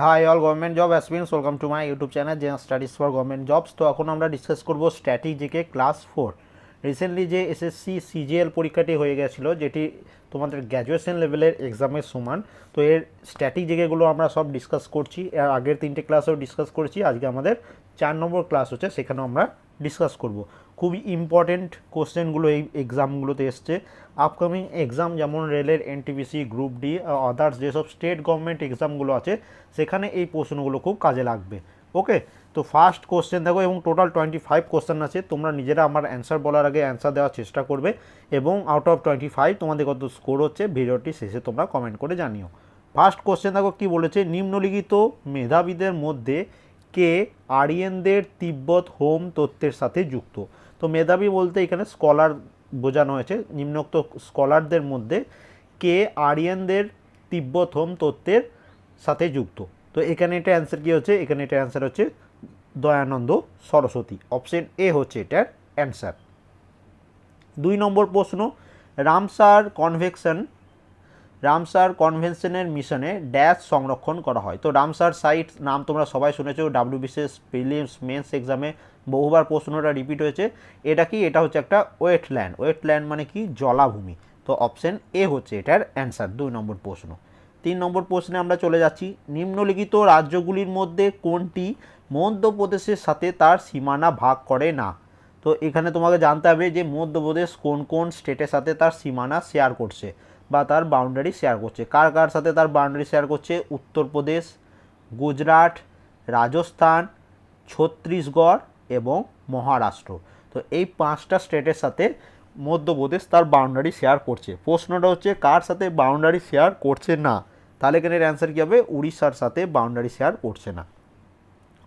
Hi all government job aspirants welcome to my YouTube channel zen studies for government jobs তো এখন আমরা discuss করব স্ট্র্যাটেজিকে class four recently যে SSC CGL পরীক্ষাটি হয়ে গেছিল, যেটি তোমাদের গ্র্যাজুয়েশন লেভেলের এক্সামের সমান, তো এর স্ট্র্যাটেজিকেগুলো আমরা সব ডিসকাস করছি। এর আগের তিনটে ক্লাসেও ডিসকাস করেছি, আজকে আমাদের চার নম্বর ক্লাস হচ্ছে, সেখানেও আমরা ডিসকাস করব। খুবই ইম্পর্টেন্ট কোশ্চেনগুলো এই এক্সামগুলোতে এসছে। আপকামিং এক্সাম যেমন রেলের এনটিপিসি গ্রুপ ডি আদার্স যেসব স্টেট গভর্নমেন্ট এক্সামগুলো আছে, সেখানে এই প্রশ্নগুলো খুব কাজে লাগবে। ওকে তো ফার্স্ট কোশ্চেন দেখো, এবং টোটাল টোয়েন্টি ফাইভ কোশ্চেন আছে, তোমরা নিজেরা আমার অ্যান্সার বলার আগে অ্যান্সার দেওয়ার চেষ্টা করবে, এবং আউট অফ টোয়েন্টি ফাইভ তোমাদের কত স্কোর হচ্ছে, ভিডিওটি শেষে তোমরা কমেন্ট করে জানিও। ফার্স্ট কোশ্চেন দেখো কী বলেছে, নিম্নলিখিত মেধাবীদের মধ্যে কে আরিয়ানদের তিব্বত হোম তত্ত্বের সাথে যুক্ত? তো মেধাবী বলতে এখানে স্কলার বোঝানো হয়েছে, নিম্নোক্ত স্কলারদের মধ্যে কে আরিয়ানদের তিব্বত হোম তত্ত্বের সাথে যুক্ত। তো এখানে এটা অ্যান্সার কী হচ্ছে? এখানে এটা অ্যান্সার হচ্ছে দয়ানন্দ সরস্বতী। অপশন এ হচ্ছে এটার অ্যান্সার দুই নম্বর প্রশ্ন, রামসার কনভেকশন রামসার কনভেনশনের মিশনে ড্যাশ সংরক্ষণ করা হয়। তো রামসার সাইট নাম তোমরা সবাই শুনেছো ডাব্লিউবিসিএস প্রিলিমস মেন্স এক্সামে বহুবার প্রশ্নটা রিপিট হয়েছে। এটা কি? এটা হচ্ছে একটা ওয়েটল্যান্ড ওয়েটল্যান্ড মানে কি? জলাভূমি। তো অপশন এ হচ্ছে এটার অ্যান্সার দুই নম্বর প্রশ্ন। তিন নম্বর প্রশ্নে আমরা চলে যাচ্ছি। নিম্নলিখিত রাজ্যগুলির মধ্যে কোনটি মধ্যপ্রদেশের সাথে তার সীমানা ভাগ করে না? তো এখানে তোমাকে জানতে হবে যে মধ্যপ্রদেশ কোন কোন স্টেটের সাথে তার সীমানা শেয়ার করছে বা তার বাউন্ডারি শেয়ার করছে। কার কার সাথে তার বাউন্ডারি শেয়ার করছে? উত্তরপ্রদেশ, গুজরাট, রাজস্থান, ছত্তিশগড় এবং মহারাষ্ট্র। তো এই পাঁচটা স্টেটের সাথে মধ্যপ্রদেশ তার বাউন্ডারি শেয়ার করছে। প্রশ্নটা হচ্ছে, কার সাথে বাউন্ডারি শেয়ার করছে না? তাহলে এখানে এর অ্যান্সার কী হবে? উড়িষ্যার সাথে বাউন্ডারি শেয়ার করছে না।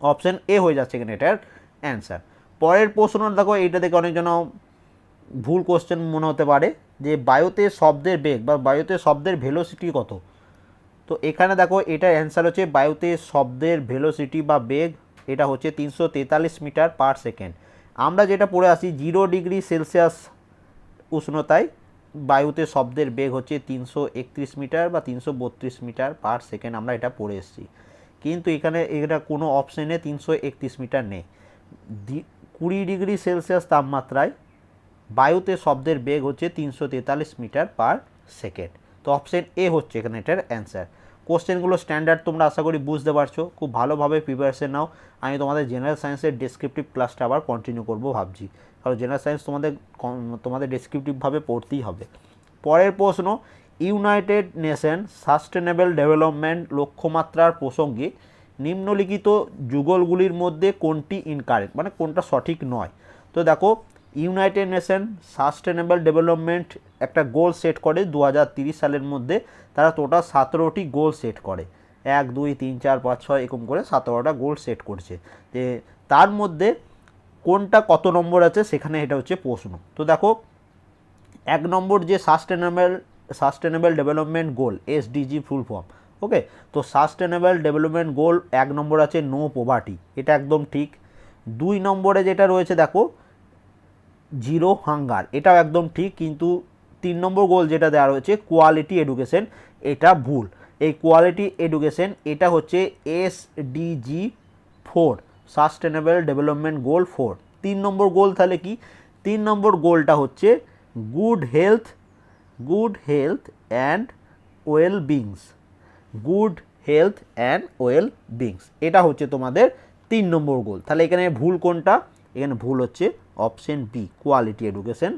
অপশান এ হয়ে যাচ্ছে এখানে এটার অ্যান্সার পরের প্রশ্নটা দেখো, এইটা দেখে অনেকজন ভুল কোশ্চেন মনে হতে পারে, যে বায়ুতে শব্দের বেগ বা বায়ুতে শব্দের ভেলোসিটি কত? তো এখানে দেখো, এটার অ্যান্সার হচ্ছে, বায়ুতে শব্দের ভেলোসিটি বা বেগ এটা হচ্ছে তিনশো তেতাল্লিশ মিটার পার সেকেন্ড। আমরা যেটা পড়ে আসি জিরো ডিগ্রি সেলসিয়াস উষ্ণতায় বায়ুতে শব্দের বেগ হচ্ছে তিনশো একত্রিশ মিটার বা তিনশো বত্রিশ মিটার পার সেকেন্ড আমরা এটা পড়ে এসেছি। কিন্তু এখানে এটা কোনো অপশানে তিনশো একত্রিশ মিটার নেই। কুড়ি ডিগ্রি সেলসিয়াস তাপমাত্রায় বায়ুতে শব্দের বেগ হচ্ছে তিনশো তেতাল্লিশ মিটার পার সেকেন্ড। তো অপশান এ হচ্ছে এখানে এটার অ্যান্সার কোশ্চেনগুলো স্ট্যান্ডার্ড তোমরা আশা করি বুঝতে পারছ। খুব ভালোভাবে প্রিপারেশন নাও। আমি তোমাদের জেনারেল সায়েন্সের ডেসক্রিপটিভ ক্লাসটা আবার কন্টিনিউ করব ভাবছি। কারণ জেনারেল সায়েন্স তোমাদের তোমাদের ডেসক্রিপটিভভাবে পড়তেই হবে। পরের প্রশ্ন ইউনাইটেড নেশন সাস্টেনেবল ডেভেলপমেন্ট লক্ষ্যমাত্রার প্রসঙ্গে নিম্নলিখিত যুগলগুলির মধ্যে কোনটি ইনকারেক্ট মানে কোনটা সঠিক নয়? তো দেখো ইউনাইটেড নেশন সাস্টেনেবল ডেভেলপমেন্ট একটা গোল সেট করে দু সালের মধ্যে। তারা টোটাল সতেরোটি গোল সেট করে। এক, দুই, তিন, চার, পাঁচ, ছয় এরকম করে সতেরোটা গোল সেট করছে। যে তার মধ্যে কোনটা কত নম্বর আছে সেখানে এটা হচ্ছে প্রশ্ন। তো দেখো, এক নম্বর যে sustainable sustainable development goal, SDG full form, okay? তো সাস্টেনেবল ডেভেলপমেন্ট গোল এক নম্বর আছে নো পোভার্টি। এটা একদম ঠিক। দুই নম্বরে যেটা রয়েছে দেখো জিরো হাঙ্গার। এটাও একদম ঠিক, কিন্তু তিন নম্বর গোল যেটা দেওয়া রয়েছে কোয়ালিটি এডুকেশন এটা ভুল। এই কোয়ালিটি এডুকেশন এটা হচ্ছে SDG four sustainable development goal four তিন নম্বর গোল তাহলে কি? তিন নম্বর গোলটা হচ্ছে good health good health and well beings good health and well beings এটা হচ্ছে তোমাদের তিন নম্বর গোল। তাহলে এখানে ভুল কোনটা? এখানে ভুল হচ্ছে option B quality education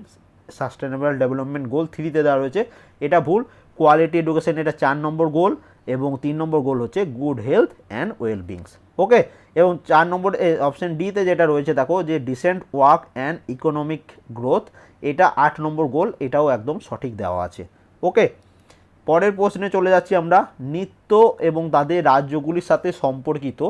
sustainable development goal থ্রিতে দেওয়া রয়েছে। এটা ভুল কোয়ালিটি এডুকেশন এটা চার নম্বর গোল এবং তিন নম্বর গোল হচ্ছে good health and well beings okay এবং চার নম্বর অপশন ডিতে যেটা রয়েছে দেখো যে decent work and economic growth এটা আট নম্বর গোল এটাও একদম সঠিক দেওয়া আছে। ওকে পরের প্রশ্নে চলে যাচ্ছি আমরা, নৃত্য এবং তাদের রাজ্যগুলির সাথে সম্পর্কিত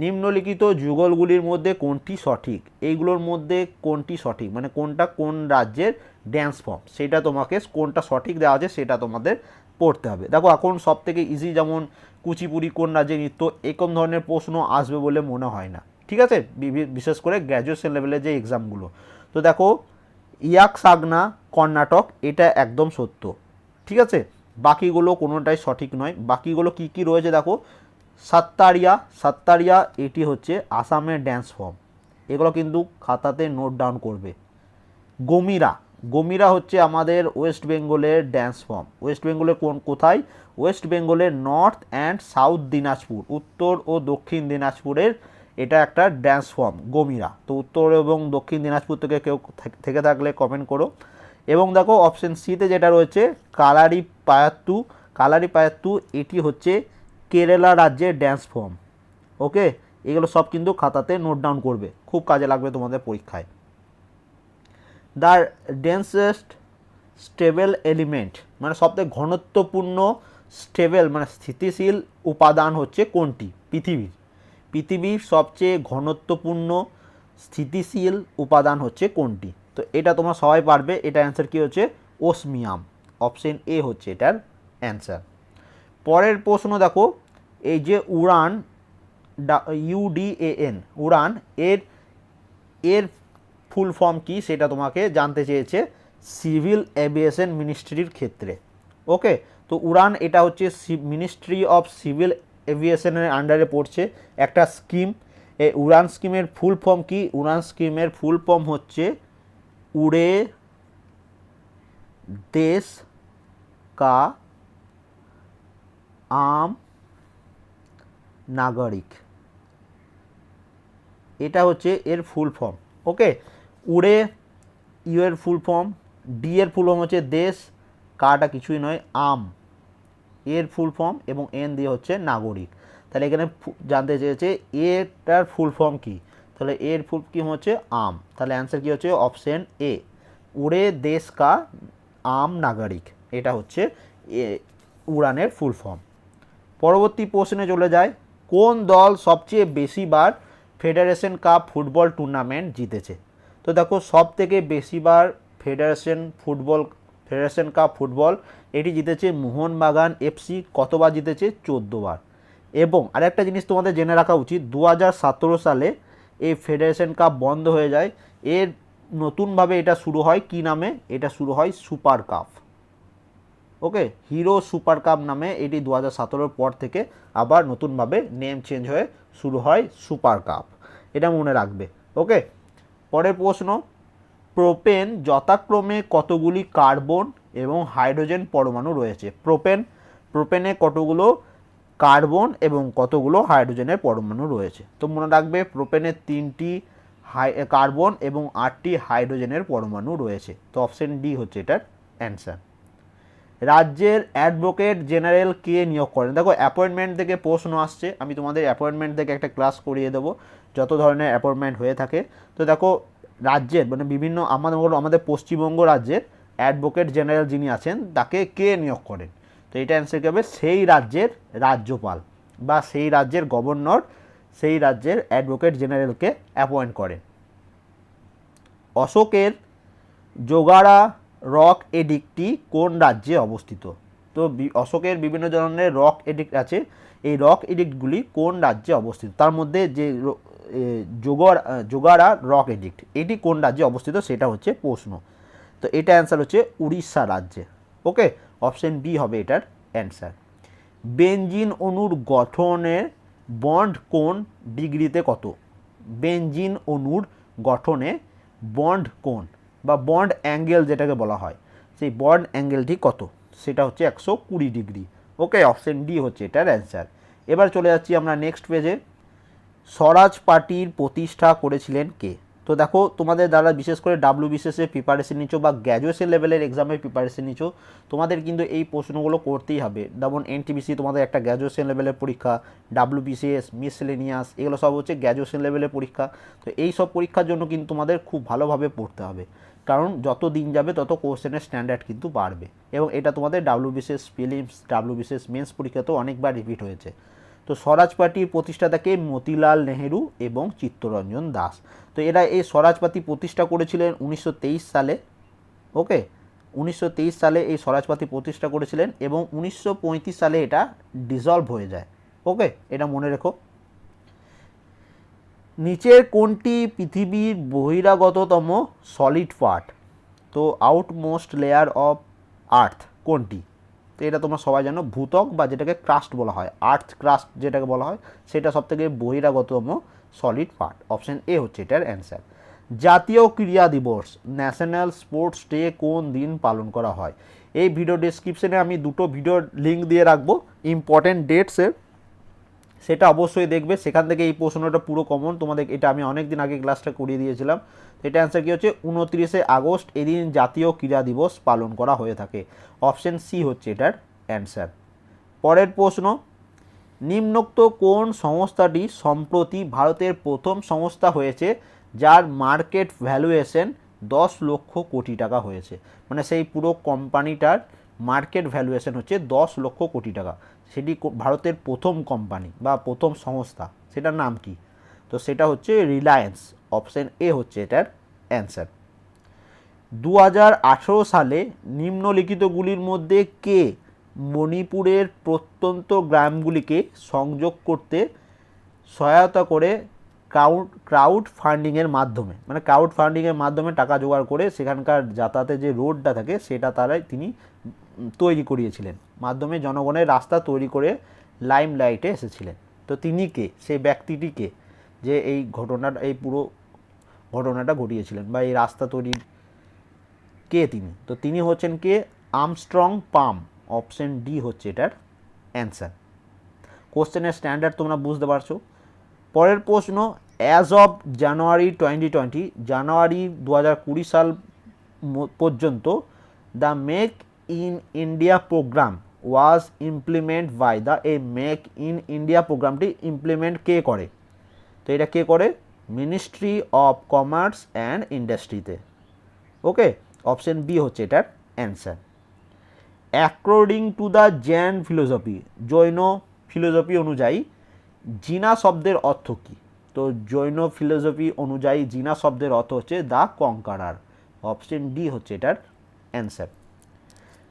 নিম্নলিখিত যুগলগুলির মধ্যে কোনটি সঠিক? এইগুলোর মধ্যে কোনটি সঠিক? মানে কোনটা কোন রাজ্যের ড্যান্স ফর্ম সেটা তোমাকে কোনটা সঠিক দেওয়া আছে সেটা তোমাদের পড়তে হবে। দেখো, এখন সব থেকে ইজি যেমন কুচিপুড়ি কোন রাজ্যে নৃত্য, এরকম ধরনের প্রশ্ন আসবে বলে মনে হয় না। ঠিক আছে? বিশেষ করে গ্র্যাজুয়েশন লেভেলের যে এক্সামগুলো তো দেখো ইয়াক সাগনা কর্ণাটক, এটা একদম সত্য। ঠিক আছে? বাকিগুলো কোনোটাই সঠিক নয়। বাকিগুলো কি কি রয়েছে দেখো? সাত্তারিয়া সাত্তারিয়া এটি হচ্ছে আসামের ড্যান্স ফর্ম এগুলো কিন্তু খাতাতে নোট ডাউন করবে। গমিরা গমিরা হচ্ছে আমাদের ওয়েস্ট বেঙ্গলের ড্যান্স ফর্ম ওয়েস্ট বেঙ্গলের কোন, কোথায়? ওয়েস্ট বেঙ্গলের নর্থ অ্যান্ড সাউথ দিনাজপুর, উত্তর ও দক্ষিণ দিনাজপুরের এটা একটা ড্যান্স ফর্ম গমিরা। তো উত্তর এবং দক্ষিণ দিনাজপুর থেকে কেউ থেকে থাকলে কমেন্ট করো। এবং দেখো অপশন সিতে যেটা রয়েছে কালারি পায়াত্তু কালারি পায়াত্তু এটি হচ্ছে কেরালা রাজ্যের ড্যান্স ফর্ম ওকে এগুলো সব কিন্তু খাতাতে নোট ডাউন করবে, খুব কাজে লাগবে তোমাদের পরীক্ষায়। দ্য ডেন্সেস্ট স্টেবল এলিমেন্ট মানে সবথেকে ঘনত্বপূর্ণ স্টেবল মানে স্থিতিশীল উপাদান হচ্ছে কোনটি? পৃথিবীর। পৃথিবীর সবচেয়ে ঘনত্বপূর্ণ স্থিতিশীল উপাদান হচ্ছে কোনটি? তো এটা তোমরা সবাই পারবে, এটা অ্যান্সার কী হচ্ছে? ওসমিয়াম অপশন এ হচ্ছে এটার অ্যান্সার পরের প্রশ্ন দেখো এই যে উড়ান ইউডিএএন উড়ান, এর এর ফুল ফর্ম কি সেটা তোমাকে জানতে চেয়েছে সিভিল এভিয়েশন মিনিস্ট্রির ক্ষেত্রে। ওকে? তো উড়ান এটা হচ্ছে মিনিস্ট্রি অফ সিভিল এভিয়েশনের আন্ডারে পড়ছে একটা স্কিম। এই উড়ান স্কিমের ফুল ফর্ম কি? উড়ান স্কিমের ফুল ফর্ম হচ্ছে উড়ে দেশ কা আম নাগরিক। এটা হচ্ছে এর ফুল ফর্ম, ওকে? উড়ে, ইউ এর ফুল ফর্ম, ডি এর ফুল ফর্ম হচ্ছে দেশ, কাটা কিছুই নয়, আম। এর ফুল ফর্ম এবং এন দিয়ে হচ্ছে নাগরিক। তাহলে এখানে জানতে চেয়েছে এটার ফুল ফর্ম কি? তাহলে এর ফুল কি হচ্ছে? আম। তাহলে অ্যান্সার কি হচ্ছে? Option A. উড়ে, দেশ, কা, আম, নাগরিক। এটা হচ্ছে এ, উড়ানের ফুল ফর্ম। পরবর্তী প্রশ্নে চলে যায়। কোন দল সবচেয়ে বেশিবার ফেডারেশন কাপ ফুটবল টুর্নামেন্ট জিতেছে? তো দেখো সব থেকে বেশিবার federation football, federation cup football এটি জিতেছে মোহনবাগান এফসি কতবার জিতেছে? চোদ্দোবার। এবং আরেকটা জিনিস তোমাদের জেনে রাখা উচিত দু হাজার সতেরো সালে এই ফেডারেশন কাপ বন্ধ হয়ে যায়। এর নতুনভাবে এটা শুরু হয় কি নামে? এটা শুরু হয় super cup. Okay hero super cup নামে এটি দু হাজার পর থেকে আবার নতুনভাবে নেম চেঞ্জ হয়ে শুরু হয় সুপার কাপ এটা মনে রাখবে। ওকে, পরের প্রশ্ন প্রোপেন যথাক্রমে কতগুলি কার্বন এবং হাইড্রোজেন পরমাণু রয়েছে? প্রোপেন প্রোপেনে কতগুলো কার্বন এবং কতগুলো হাইড্রোজেনের পরমাণু রয়েছে? তো মনে রাখবে প্রোপেনের তিনটি হাই কার্বন এবং আটটি হাইড্রোজেনের পরমাণু রয়েছে। তো অপশন ডি হচ্ছে এটার অ্যান্সার রাজ্যের অ্যাডভোকেট জেনারেল কে নিয়োগ করেন। দেখো অ্যাপয়েন্টমেন্ট থেকে প্রশ্ন আসছে। আমি তোমাদের অ্যাপয়েন্টমেন্ট থেকে একটা ক্লাস করিয়ে দেবো, যত ধরনের অ্যাপয়েন্টমেন্ট হয়ে থাকে। তো দেখো, রাজ্যের মানে বিভিন্ন আমাদের আমাদের পশ্চিমবঙ্গ রাজ্যের অ্যাডভোকেট জেনারেল যিনি আছেন, তাকে কে নিয়োগ করেন? তো এটা অ্যান্সার কী হবে? সেই রাজ্যের রাজ্যপাল বা সেই রাজ্যের গভর্নর সেই রাজ্যের অ্যাডভোকেট জেনারেলকে অ্যাপয়েন্ট করেন। অশোকের যোগাড়া রক এডিক্টটি কোন রাজ্যে অবস্থিত? তো অশোকের বিভিন্ন ধরনের রক এডিক্ট আছে। এই রক এডিক্টগুলি কোন রাজ্যে অবস্থিত? তার মধ্যে যে যোগর যোগাড়া রক এডিক্ট, এটি কোন রাজ্যে অবস্থিত সেটা হচ্ছে প্রশ্ন। তো এটা অ্যান্সার হচ্ছে উড়িষ্যা রাজ্যে। ওকে অপশন বি হবে এটার অ্যান্সার বেনজিন অণুর গঠনের বন্ড কোন ডিগ্রিতে কত? বেনজিন অণুর গঠনে বন্ড কোণ বা বন্ড অ্যাঙ্গেল যেটাকে বলা হয়, সেই বন্ড অ্যাঙ্গেলটি কত? সেটা হচ্ছে একশো কুড়ি ডিগ্রি। ওকে অপশন ডি হচ্ছে এটার অ্যান্সার এবার চলে যাচ্ছি আমরা নেক্সট পেজে স্বরাজ পার্টির প্রতিষ্ঠা করেছিলেন কে? তো দেখো, তোমাদের দ্বারা বিশেষ করে ডাব্লিউ বিসিএসের প্রিপারেশন নিচ্ছ বা গ্র্যাজুয়েশন লেভেলের এক্সামের প্রিপারেশন নিচ্ছ তোমাদের কিন্তু এই প্রশ্নগুলো করতেই হবে। যেমন এনটিবিসি তোমাদের একটা গ্র্যাজুয়েশন লেভেলের পরীক্ষা ডাব্লিউ বিসিএস মিসলেনিয়াস এগুলো সব হচ্ছে গ্র্যাজুয়েশন লেভেলের পরীক্ষা। তো এই সব পরীক্ষার জন্য কিন্তু তোমাদের খুব ভালোভাবে পড়তে হবে। কারণ যত দিন যাবে, তত কোশ্চেনের স্ট্যান্ডার্ড কিন্তু বাড়বে। এবং এটা তোমাদের W BCS prelims W BCS mains পরীক্ষাতেও অনেকবার রিপিট হয়েছে। তো স্বরাজ পার্টির প্রতিষ্ঠাতাকে মতিলাল নেহেরু এবং চিত্তরঞ্জন দাস। তো এরা এই স্বরাজ পার্টি প্রতিষ্ঠা করেছিলেন উনিশশো তেইশ সালে ওকে উনিশশো তেইশ সালে এই স্বরাজ পার্টি প্রতিষ্ঠা করেছিলেন এবং উনিশশো পঁয়ত্রিশ সালে এটা ডিসলভ হয়ে যায় ওকে এটা মনে রেখো। নিচের কোনটি পৃথিবীর বহিরাগততম সলিড পার্ট তো আউটমোস্ট লেয়ার অফ আর্থ কোনটি? তো এটা তোমরা সবাই জানো ভূতক বা যেটাকে ক্রাস্ট বলা হয়। আর্থ ক্রাস্ট যেটাকে বলা হয়, সেটা সব থেকে বহিরাগতম সলিড পার্ট অপশন এ হচ্ছে এটার অ্যান্সার জাতীয় ক্রীড়া দিবস ন্যাশনাল স্পোর্টস ডে কোন দিন পালন করা হয়? এই ভিডিও ডেসক্রিপশনে আমি দুটো ভিডিও লিঙ্ক দিয়ে রাখব। ইম্পর্টেন্ট ডেটসের সেটা অবশ্যই দেখবে। সেখান থেকে এই প্রশ্নটা পুরো কমন তোমাদের এটা আমি অনেক দিন আগে ক্লাসটা করিয়ে দিয়েছিলাম। এটা অ্যান্সার কী হচ্ছে? উনত্রিশে আগস্ট এদিন জাতীয় ক্রীড়া দিবস পালন করা হয়ে থাকে। অপশন সি হচ্ছে এটার অ্যান্সার পরের প্রশ্ন, নিম্নোক্ত কোন সংস্থাটি সম্প্রতি ভারতের প্রথম সংস্থা হয়েছে যার মার্কেট ভ্যালুয়েশন দশ লক্ষ কোটি টাকা হয়েছে? মানে সেই পুরো কোম্পানিটার মার্কেট ভ্যালুয়েশন হচ্ছে দশ লক্ষ কোটি টাকা। সেটি ভারতের প্রথম কোম্পানি বা প্রথম সংস্থা, সেটার নাম কি? তো সেটা হচ্ছে রিলায়েন্স অপশন এ হচ্ছে এটার অ্যান্সার দু হাজার আঠেরো সালে নিম্নলিখিতগুলির মধ্যে কে মণিপুরের প্রত্যন্ত গ্রামগুলিকে সংযোগ করতে সহায়তা করে ক্রাউড ক্রাউড ফান্ডিংয়ের মাধ্যমে মানে ক্রাউড ফান্ডিংয়ের মাধ্যমে টাকা জোগাড় করে সেখানকার যাতায়াতের যে রোডটা থাকে, সেটা তারাই তিনি তৈরি করিয়েছিলেন। মাধ্যমে জনগণের রাস্তা তৈরি করে লাইম লাইটে এসেছিলেন। তো তিনি কে সেই ব্যক্তিটিকে যে এই ঘটনাটা, এই পুরো ঘটনাটা ঘটিয়েছিলেন বা এই রাস্তা তৈরির কে তিনি? তো তিনি হচ্ছেন কে? আমস্ট্রং পাম অপশন ডি হচ্ছে এটার অ্যান্সার কোশ্চেনের স্ট্যান্ডার্ড তোমরা বুঝতে পারছ। পরের প্রশ্ন as of January twenty twenty জানুয়ারি দু হাজার কুড়ি সাল পর্যন্ত the make in India programme was implement by the a make in India প্রোগ্রামটি ইমপ্লিমেন্ট কে করে? তো এটা কে করে? মিনিস্ট্রি অফ কমার্স অ্যান্ড ইন্ডাস্ট্রিতে ওকে অপশন বি হচ্ছে এটার answer according to the Jain philosophy Jain philosophy অনুযায়ী জিনা শব্দের অর্থ কী? তো জৈন ফিলোসফি অনুযায়ী জিনা শব্দের অর্থ হচ্ছে দ্য কঙ্কারার অপশন ডি হচ্ছে এটার অ্যান্সার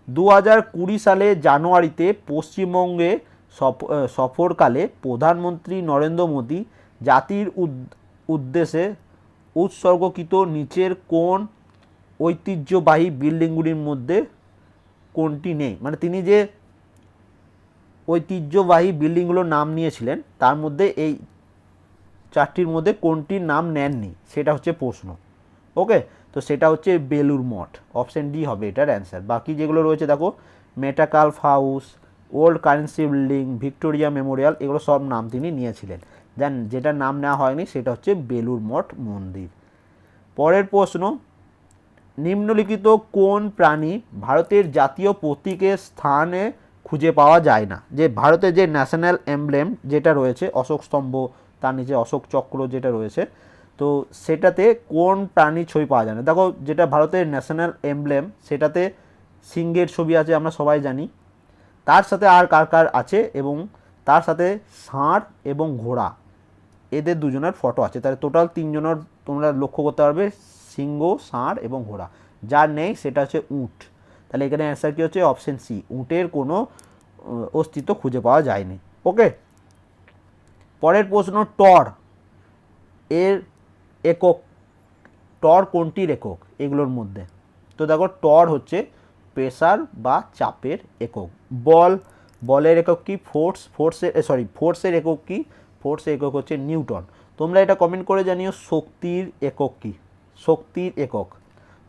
দু হাজার কুড়ি সালে জানুয়ারিতে পশ্চিমবঙ্গে সফরকালে প্রধানমন্ত্রী নরেন্দ্র মোদী জাতির উদ- উদ্দেশ্যে উৎসর্গকৃত নিচের কোন ঐতিহ্যবাহী বিল্ডিংগুলির মধ্যে কোনটি নেই? মানে তিনি যে ঐতিহ্যবাহী বিল্ডিংগুলোর নাম নিয়েছিলেন, তার মধ্যে এই চারটির মধ্যে কোনটির নাম নেননি? সেটা হচ্ছে প্রশ্ন। ওকে? তো সেটা হচ্ছে বেলুর মঠ। অপশন ডি হবে এটার অ্যান্সার বাকি যেগুলো রয়েছে, দেখো Metcalfe house old currency building, Victoria Memorial, এগুলো সব নাম তিনি নিয়েছিলেন। দেন যেটার নাম নেওয়া হয়নি, সেটা হচ্ছে বেলুর মঠ মন্দির। পরের প্রশ্ন, নিম্নলিখিত কোন প্রাণী ভারতের জাতীয় প্রতীকের স্থানে খুঁজে পাওয়া যায় না? যে ভারতের যে ন্যাশনাল এমব্লেম যেটা রয়েছে, অশোক স্তম্ভ, তার নিচে অশোক চক্র যেটা রয়েছে তো সেটাতে কোন প্রাণী ছবি পাওয়া যায় না। দেখো, যেটা ভারতের ন্যাশনাল এমব্লেম, সেটাতে সিংহের ছবি আছে, আমরা সবাই জানি। তার সাথে আর কার কার আছে এবং তার সাথে ষাঁড় এবং ঘোড়া, এদের দুজনের ফটো আছে। তাহলে টোটাল তিনজনের তোমরা লক্ষ্য করতে পারবে, সিংহ, ষাঁড় এবং ঘোড়া। যার নেই, সেটা হচ্ছে উঁট। তাহলে এখানে অ্যান্সার কী হচ্ছে? অপশন সি উটের কোনো অস্তিত্ব খুঁজে পাওয়া যায়নি। ওকে পরের প্রশ্ন, টর। এর একক, টর কোনটির একক? এগুলোর মধ্যে। তো দেখো, টর হচ্ছে প্রেসার বা চাপের একক। বল, বলের একক কি? ফোর্স, ফোর্সের সরি, ফোর্সের একক কি? ফোর্সের একক হচ্ছে নিউটন। তোমরা এটা কমেন্ট করে জানিও, শক্তির একক কি? শক্তির একক।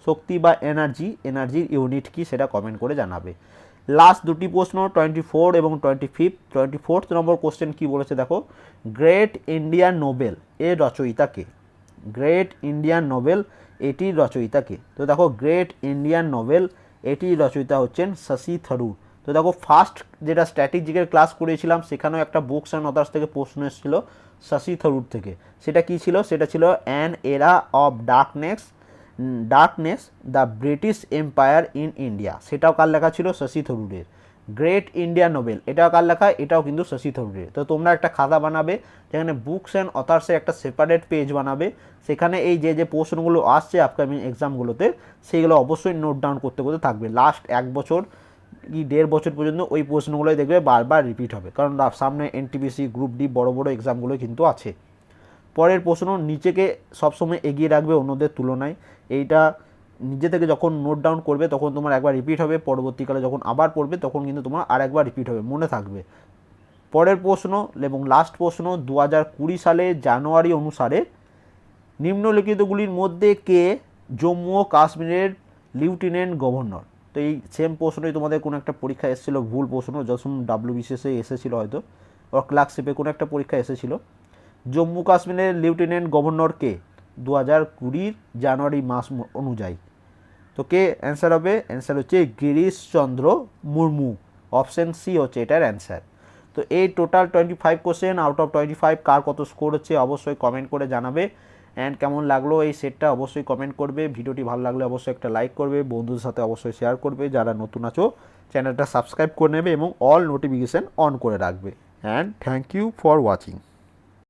শক্তি বা এনার্জি, এনার্জির ইউনিট কি সেটা কমেন্ট করে জানাবে। লাস্ট দুটি প্রশ্ন টোয়েন্টি ফোর এবং টোয়েন্টি ফিফথ টোয়েন্টি ফোর্থ নম্বর কোশ্চেন কী বলেছে দেখো? গ্রেট ইন্ডিয়ান নোবেল এর রচয়িতা কে? গ্রেট ইন্ডিয়ান নোবেল এটির রচয়িতা কে? তো দেখো, গ্রেট ইন্ডিয়ান নোবেল এটির রচয়িতা হচ্ছেন শশী থারুর। তো দেখো ফার্স্ট যেটা স্ট্র্যাটেজিকের ক্লাস করেছিলাম, সেখানেও একটা বুকস অ্যান্ড অদার্স থেকে প্রশ্ন এসেছিল শশী থারুর থেকে। সেটা কি ছিল? সেটা ছিল an era of darkness darkness the British empire in India সেটাও কার লেখা ছিল? শশী থরুরের। গ্রেট ইন্ডিয়া নোবেল এটাও কার লেখা? এটাও কিন্তু শশী থরুরের। তো তোমরা একটা খাতা বানাবে, যেখানে বুকস অ্যান্ড অথার্সের একটা সেপারেট পেজ বানাবে। সেখানে এই যে যে প্রশ্নগুলো আসছে আপকামিং এক্সামগুলোতে সেইগুলো অবশ্যই নোট ডাউন করতে করতে থাকবে। লাস্ট এক বছর কি দেড় বছর পর্যন্ত ওই প্রশ্নগুলোই দেখবে, বারবার রিপিট হবে। কারণ সামনে এনটিপিসি গ্রুপ ডি বড় বড় এক্সামগুলো কিন্তু আছে। পরের প্রশ্ন নিচেকে সবসময় এগিয়ে রাখবে অন্যদের তুলনায়। এইটা নিজে থেকে যখন নোট ডাউন করবে, তখন তোমার একবার রিপিট হবে, পরবর্তীকালে যখন আবার পড়বে, তখন কিন্তু তোমার আর একবার রিপিট হবে, মনে থাকবে। পরের প্রশ্ন এবং লাস্ট প্রশ্ন দু হাজার কুড়ি সালে জানুয়ারি অনুসারে নিম্নলিখিতগুলির মধ্যে কে জম্মু ও কাশ্মীরের লিউটেন্যান্ট গভর্নর তো এই সেম প্রশ্নই তোমাদের কোনো একটা পরীক্ষা এসেছিল, ভুল প্রশ্ন যখন ডাব্লিউবিসিএসে এসেছিল হয়তো বা ক্লার্কশিপে কোনো একটা পরীক্ষা এসেছিল। জম্মু কাশ্মীরের লিউটেন্যান্ট গভর্নর কে? দু হাজার কুড়ির জানুয়ারি মাস অনুযায়ী। তো কে অ্যান্সার হবে? অ্যান্সার হচ্ছে গিরিশচন্দ্র মুর্মু। অপশন সি হচ্ছে এটার অ্যান্সার তো এই total twenty five question out of twenty five কার কত স্কোর হচ্ছে অবশ্যই কমেন্ট করে জানাবে। অ্যান্ড কেমন লাগল এই সেটটা অবশ্যই কমেন্ট করবে। ভিডিওটি ভালো লাগলে অবশ্যই একটা লাইক করবে। বন্ধুদের সাথে অবশ্যই শেয়ার করবে। যারা নতুন আছো চ্যানেলটা সাবস্ক্রাইব করে নেবে এবং অল নোটিফিকেশান অন করে রাখবে। And thank you for watching